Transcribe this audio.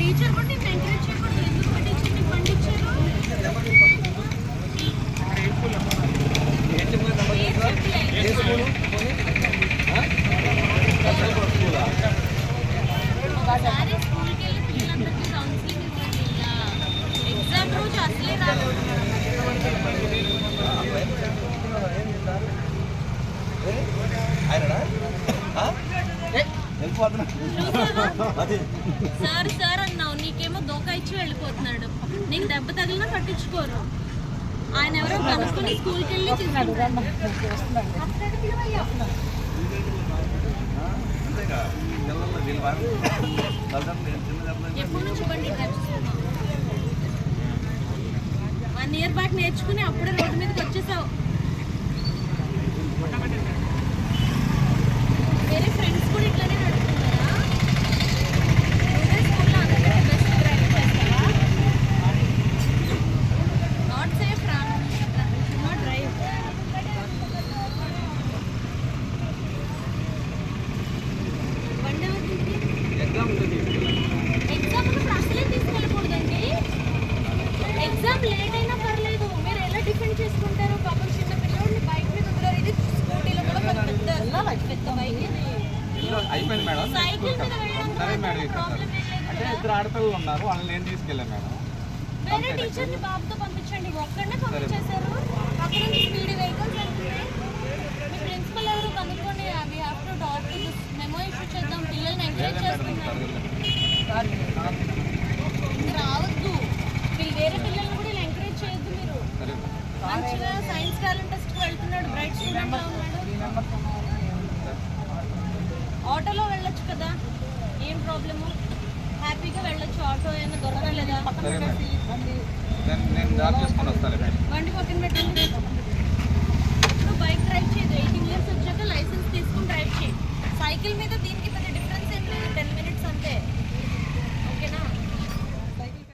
Teacher కూడా నేను encourage చేయకూడదు. ఎందుకు మీ టీచర్ని పండించారు ఏం చెప్పలేదు. సార్ సార్ అన్నావు నీకేమో దోకా ఇచ్చి వెళ్ళిపోతున్నాడు. నీకు దెబ్బ తగిలినా పట్టించుకోరు. ఆయన ఎవరో కనుక్కొని స్కూల్కి వెళ్ళి తీసుకుంటారు ఎప్పటి నుంచి బండి వన్ ఇయర్ బ్యాక్ నేర్చుకుని అప్పుడే రోడ్డు మీదకి వచ్చేసావు. అయిపోయింది మేడం. సరే మేడం అంటే ఇద్దరు ఆడపిల్లలు ఉన్నారు వాళ్ళని నేను తీసుకెళ్ళాను మేడం. వేరే టీచర్ని బాబుతో పంపించండి. ఒక్కడనే పంపించేశారు. అక్కడ స్పీడ్ వెహికల్స్ రావద్దు. వేరే పిల్లల్ని కూడా ఇలా ఎంకరేజ్ చేయొద్దు మీరు. మంచిగా సైన్స్ టాలెంట్ టెస్ట్కి వెళ్తున్నాడు బ్రైట్ ఉన్నాడు ఆటోలో వెళ్ళొచ్చు కదా? ఏం ప్రాబ్లము? హ్యాపీగా వెళ్ళొచ్చు. ఆటో ఏమైనా దొరకలేదా బండి. పక్కన పెట్టండి. నువ్వు బైక్ డ్రైవ్